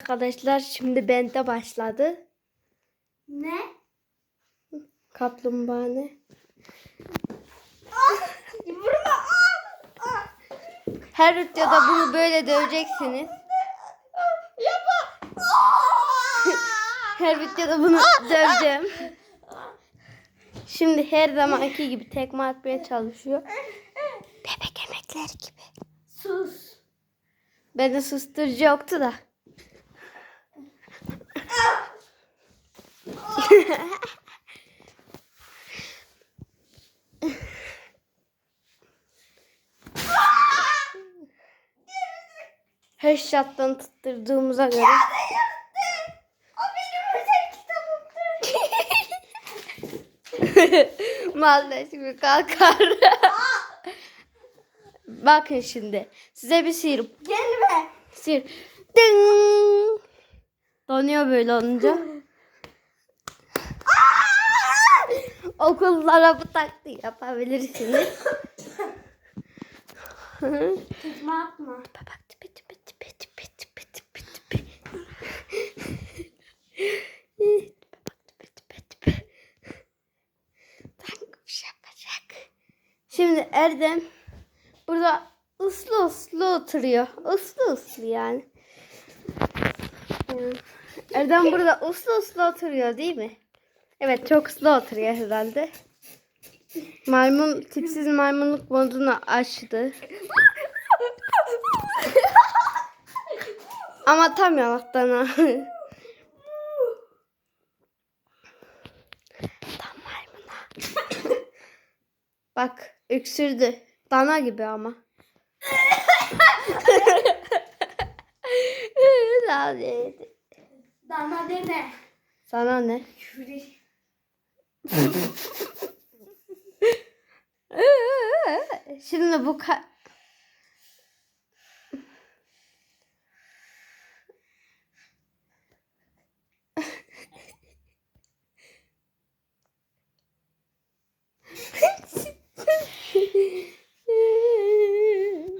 Arkadaşlar şimdi bende başladı. Ne? Kaplumbağa ne? Vurma. Her videoda bunu böyle döveceksiniz. Yapma. Her videoda bunu döveceğim. Şimdi her zamanki gibi tekme atmaya çalışıyor. Bebek emekleri gibi. Sus. Bende susturucu yoktu da. Headshot'tan tutturduğumuza göre. O benim özel kitabımdı. Malleş gibi kalkar. Bakın şimdi. Size bir sihir. Gelme. Sihir. Ding. Donuyor böyle olunca. Okullara bu taktiği yapabilirsiniz. Tekme atma. Bak tipi tipi tipi tipi tipi tipi tipi. Bak tipi tipi tipi. Sanki bir yapacak. Şimdi Erdem burada uslu uslu oturuyor. Uslu yani. Yani Erdem burada uslu uslu oturuyor değil mi? Evet çok uslu oturuyor herhalde. Maymun tipsiz maymunluk modunu açtı. Ama tam yanaktan ha. tam maymuna. Bak öksürdü. Dana gibi ama. Dana deme. Sana ne? Küfür. Şimdi bu ka-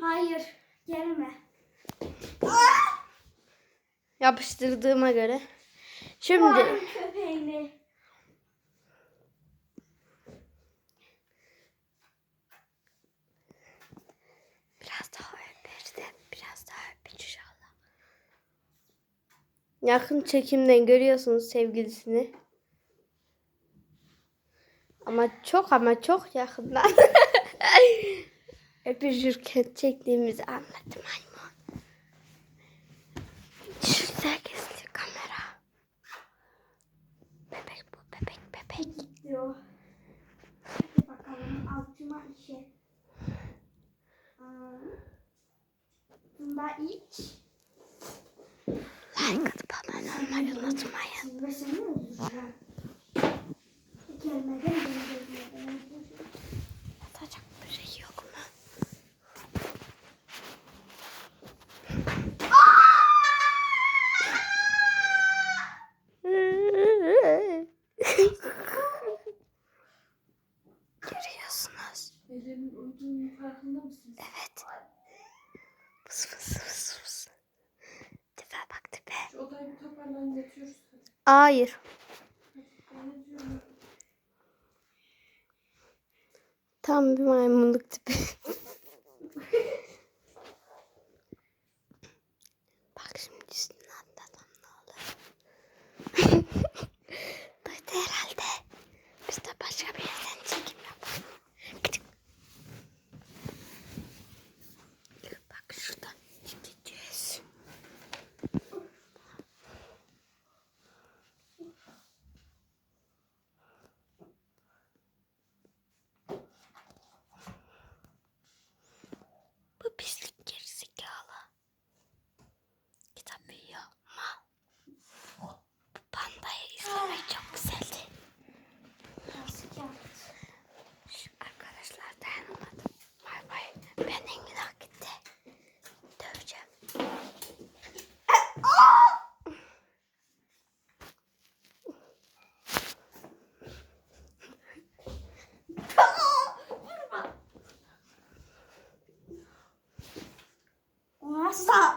Hayır. Gelme. yapıştırdığıma göre. Şimdi Yakın çekimden görüyorsunuz sevgilisini. Ama çok ama çok yakından. Öpüşürken çektiğimizi anladım maymun. Şurada gizli kamera. Bebek bu bebek bebek. diyor. Hadi bakalım altıma işe. Bunda iç. Like olmayı unutmayın. Atacak bir şey yok mu? Görüyorsunuz. Evet. Fıs fıs. Tipe bak tipe. Şu Hayır. Tam bir maymunluk tipi. seviyor. Mal. Pandayı izlemek çok güzeldi. Şu arkadaşlar dayanamadım. Bay bay. Benim günah gitti. Döveceğim. Nasıl?